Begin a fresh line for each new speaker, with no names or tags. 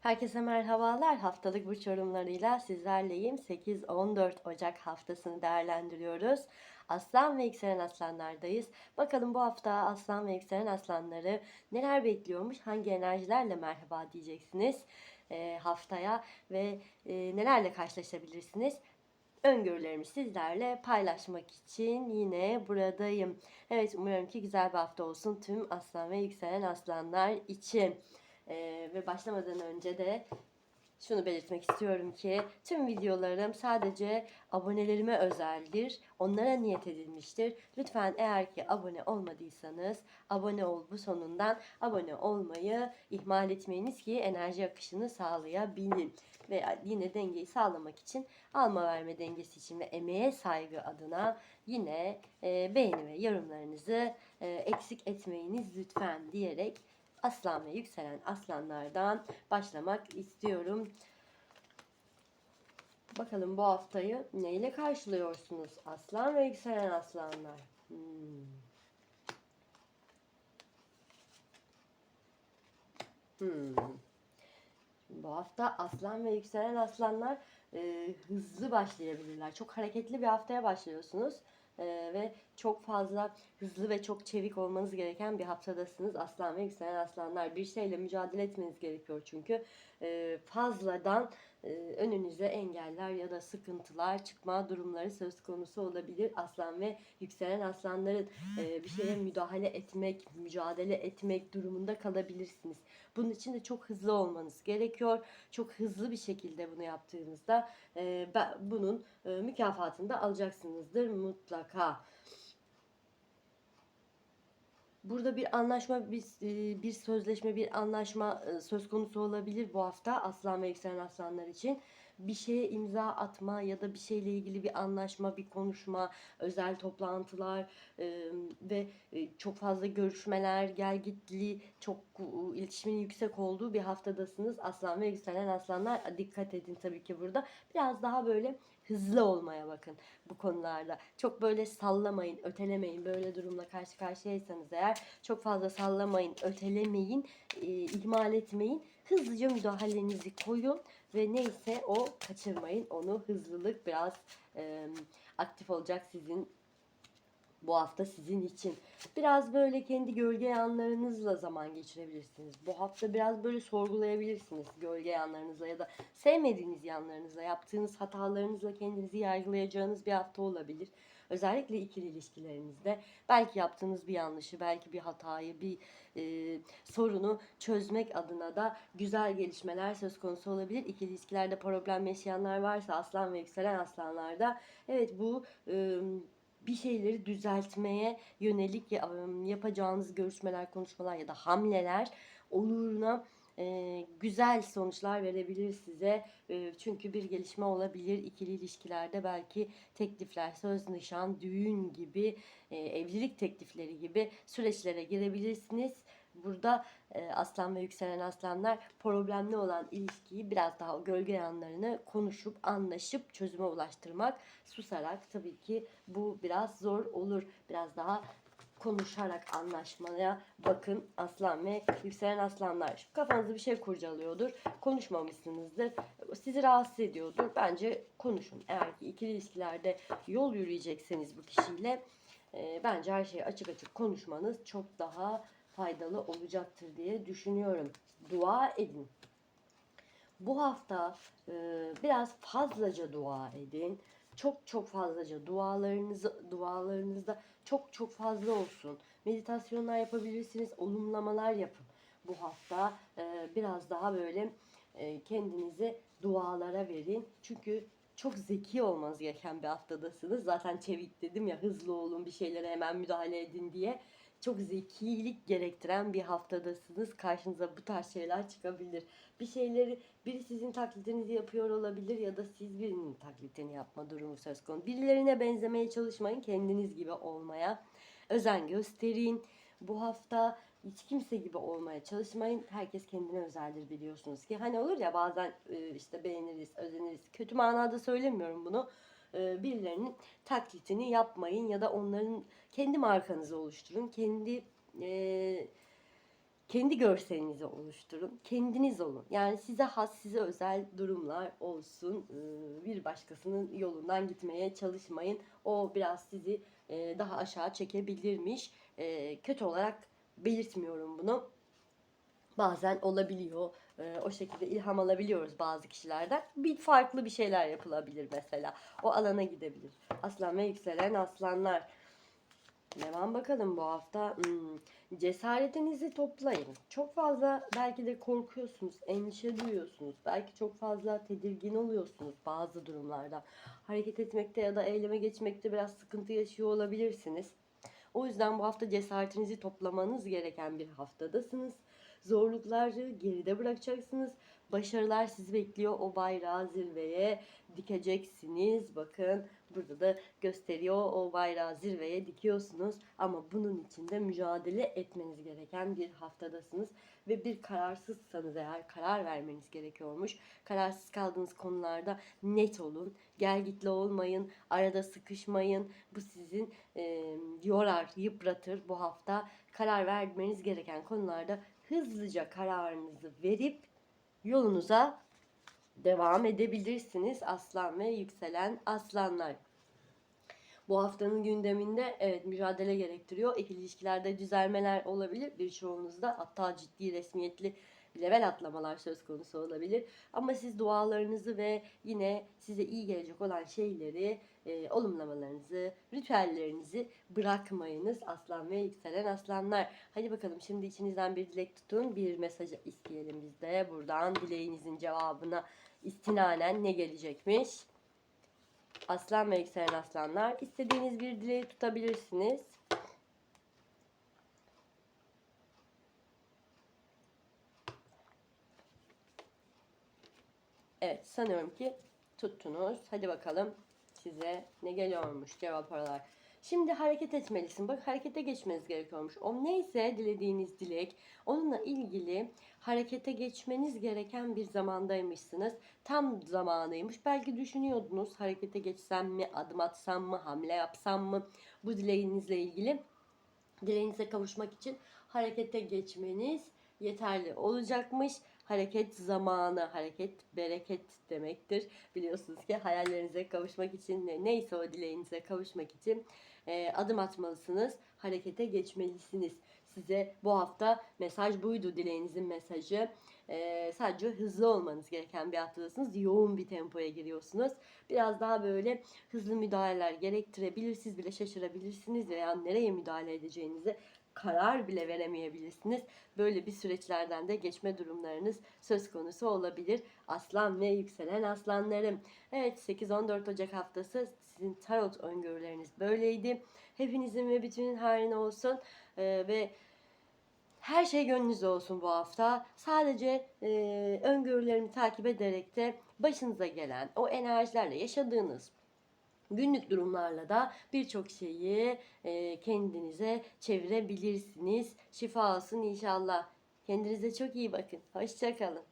Herkese merhabalar. Haftalık burç yorumlarıyla sizlerleyim. 8-14 Ocak haftasını değerlendiriyoruz. Aslan ve yükselen aslanlardayız. Bakalım bu hafta aslan ve yükselen aslanları neler bekliyormuş, hangi enerjilerle merhaba diyeceksiniz e, haftaya ve e, nelerle karşılaşabilirsiniz. Öngörülerimi sizlerle paylaşmak için yine buradayım. Evet umarım ki güzel bir hafta olsun tüm aslan ve yükselen aslanlar için. Ee, ve başlamadan önce de şunu belirtmek istiyorum ki tüm videolarım sadece abonelerime özeldir. Onlara niyet edilmiştir. Lütfen eğer ki abone olmadıysanız abone ol bu sonundan abone olmayı ihmal etmeyiniz ki enerji akışını sağlayabilin. Ve yine dengeyi sağlamak için alma verme dengesi için ve emeğe saygı adına yine e, beğeni ve yorumlarınızı e, eksik etmeyiniz lütfen diyerek aslan ve yükselen aslanlardan başlamak istiyorum. Bakalım bu haftayı neyle karşılıyorsunuz aslan ve yükselen aslanlar? Hmm. Hmm. Bu hafta aslan ve yükselen aslanlar e, hızlı başlayabilirler. Çok hareketli bir haftaya başlıyorsunuz. E, ve çok fazla hızlı ve çok çevik olmanız gereken bir haftadasınız. Aslan ve yükselen aslanlar bir şeyle mücadele etmeniz gerekiyor çünkü e, fazladan önünüze engeller ya da sıkıntılar çıkma durumları söz konusu olabilir. Aslan ve yükselen aslanların e, bir şeye müdahale etmek, mücadele etmek durumunda kalabilirsiniz. Bunun için de çok hızlı olmanız gerekiyor. Çok hızlı bir şekilde bunu yaptığınızda e, bunun mükafatını da alacaksınızdır mutlaka. Burada bir anlaşma, bir, bir sözleşme, bir anlaşma söz konusu olabilir bu hafta aslan ve yükselen aslanlar için. Bir şeye imza atma ya da bir şeyle ilgili bir anlaşma, bir konuşma, özel toplantılar ve çok fazla görüşmeler, gel gitli, çok iletişimin yüksek olduğu bir haftadasınız. Aslan ve yükselen aslanlar dikkat edin tabii ki burada. Biraz daha böyle hızlı olmaya bakın bu konularda. Çok böyle sallamayın, ötelemeyin. Böyle durumla karşı karşıyaysanız eğer çok fazla sallamayın, ötelemeyin, e, ihmal etmeyin. Hızlıca müdahalenizi koyun ve neyse o kaçırmayın. Onu hızlılık biraz e, aktif olacak sizin bu hafta sizin için. Biraz böyle kendi gölge yanlarınızla zaman geçirebilirsiniz. Bu hafta biraz böyle sorgulayabilirsiniz gölge yanlarınızla ya da sevmediğiniz yanlarınızla, yaptığınız hatalarınızla kendinizi yargılayacağınız bir hafta olabilir. Özellikle ikili ilişkilerinizde belki yaptığınız bir yanlışı, belki bir hatayı, bir e, sorunu çözmek adına da güzel gelişmeler söz konusu olabilir. İkili ilişkilerde problem yaşayanlar varsa aslan ve yükselen aslanlarda evet bu e, bir şeyleri düzeltmeye yönelik yapacağınız görüşmeler, konuşmalar ya da hamleler oluruna e, güzel sonuçlar verebilir size. E, çünkü bir gelişme olabilir. ikili ilişkilerde belki teklifler, söz, nişan, düğün gibi, e, evlilik teklifleri gibi süreçlere girebilirsiniz. Burada e, aslan ve yükselen aslanlar problemli olan ilişkiyi biraz daha gölge yanlarını konuşup anlaşıp çözüme ulaştırmak susarak tabii ki bu biraz zor olur. Biraz daha konuşarak anlaşmaya bakın aslan ve yükselen aslanlar. Şu kafanızda bir şey kurcalıyordur. Konuşmamışsınızdır. Sizi rahatsız ediyordur. Bence konuşun. Eğer ki ikili ilişkilerde yol yürüyecekseniz bu kişiyle e, bence her şeyi açık açık konuşmanız çok daha faydalı olacaktır diye düşünüyorum. Dua edin. Bu hafta e, biraz fazlaca dua edin. Çok çok fazlaca dualarınızı dualarınızda çok çok fazla olsun. Meditasyonlar yapabilirsiniz, olumlamalar yapın. Bu hafta e, biraz daha böyle e, kendinizi dualara verin. Çünkü çok zeki olmanız gereken bir haftadasınız. Zaten çevik dedim ya hızlı olun bir şeylere hemen müdahale edin diye çok zekilik gerektiren bir haftadasınız. Karşınıza bu tarz şeyler çıkabilir. Bir şeyleri biri sizin taklitinizi yapıyor olabilir ya da siz birinin taklitini yapma durumu söz konusu. Birilerine benzemeye çalışmayın. Kendiniz gibi olmaya özen gösterin. Bu hafta hiç kimse gibi olmaya çalışmayın. Herkes kendine özeldir biliyorsunuz ki. Hani olur ya bazen işte beğeniriz, özeniriz. Kötü manada söylemiyorum bunu e, birilerinin taklitini yapmayın ya da onların kendi markanızı oluşturun. Kendi e, kendi görselinizi oluşturun. Kendiniz olun. Yani size has, size özel durumlar olsun. Ee, Bir başkasının yolundan gitmeye çalışmayın. O biraz sizi e, daha aşağı çekebilirmiş. E, Kötü olarak belirtmiyorum bunu. Bazen olabiliyor. Ee, O şekilde ilham alabiliyoruz bazı kişilerden. Bir farklı bir şeyler yapılabilir mesela. O alana gidebilir. Aslan ve yükselen aslanlar. Devam bakalım bu hafta. Hmm, Cesaretinizi toplayın. Çok fazla belki de korkuyorsunuz, endişe duyuyorsunuz. Belki çok fazla tedirgin oluyorsunuz bazı durumlarda. Hareket etmekte ya da eyleme geçmekte biraz sıkıntı yaşıyor olabilirsiniz. O yüzden bu hafta cesaretinizi toplamanız gereken bir haftadasınız. Zorlukları geride bırakacaksınız. Başarılar sizi bekliyor. O bayrağı zirveye dikeceksiniz. Bakın burada da gösteriyor. O bayrağı zirveye dikiyorsunuz. Ama bunun için de mücadele etmeniz gereken bir haftadasınız. Ve bir kararsızsanız eğer karar vermeniz gerekiyormuş. Kararsız kaldığınız konularda net olun. Gel gitli olmayın. Arada sıkışmayın. Bu sizin e, yorar, yıpratır bu hafta. Karar vermeniz gereken konularda hızlıca kararınızı verip yolunuza devam edebilirsiniz aslan ve yükselen aslanlar. Bu haftanın gündeminde evet mücadele gerektiriyor. İkili ilişkilerde düzelmeler olabilir. Birçoğunuzda hatta ciddi resmiyetli level atlamalar söz konusu olabilir. Ama siz dualarınızı ve yine size iyi gelecek olan şeyleri, e, olumlamalarınızı, ritüellerinizi bırakmayınız aslan ve yükselen aslanlar. Hadi bakalım şimdi içinizden bir dilek tutun. Bir mesaj isteyelim biz de. Buradan dileğinizin cevabına istinanen ne gelecekmiş? Aslan ve yükselen aslanlar. istediğiniz bir dileği tutabilirsiniz. Evet sanıyorum ki tuttunuz. Hadi bakalım size ne geliyormuş cevap olarak. Şimdi hareket etmelisin. Bak harekete geçmeniz gerekiyormuş. O neyse dilediğiniz dilek onunla ilgili harekete geçmeniz gereken bir zamandaymışsınız. Tam zamanıymış. Belki düşünüyordunuz harekete geçsem mi, adım atsam mı, hamle yapsam mı bu dileğinizle ilgili. Dileğinize kavuşmak için harekete geçmeniz yeterli olacakmış. Hareket zamanı, hareket bereket demektir. Biliyorsunuz ki hayallerinize kavuşmak için ne- neyse o dileğinize kavuşmak için e, adım atmalısınız. Harekete geçmelisiniz. Size bu hafta mesaj buydu dileğinizin mesajı. E, sadece hızlı olmanız gereken bir haftadasınız. Yoğun bir tempoya giriyorsunuz. Biraz daha böyle hızlı müdahaleler gerektirebilir. Siz bile şaşırabilirsiniz veya nereye müdahale edeceğinizi karar bile veremeyebilirsiniz. Böyle bir süreçlerden de geçme durumlarınız söz konusu olabilir. Aslan ve yükselen aslanlarım. Evet 8-14 Ocak haftası sizin tarot öngörüleriniz böyleydi. Hepinizin ve bütünün hayrına olsun. Ee, ve her şey gönlünüzde olsun bu hafta. Sadece e, öngörülerimi takip ederek de başınıza gelen o enerjilerle yaşadığınız günlük durumlarla da birçok şeyi e, kendinize çevirebilirsiniz. Şifa olsun inşallah. Kendinize çok iyi bakın. Hoşçakalın.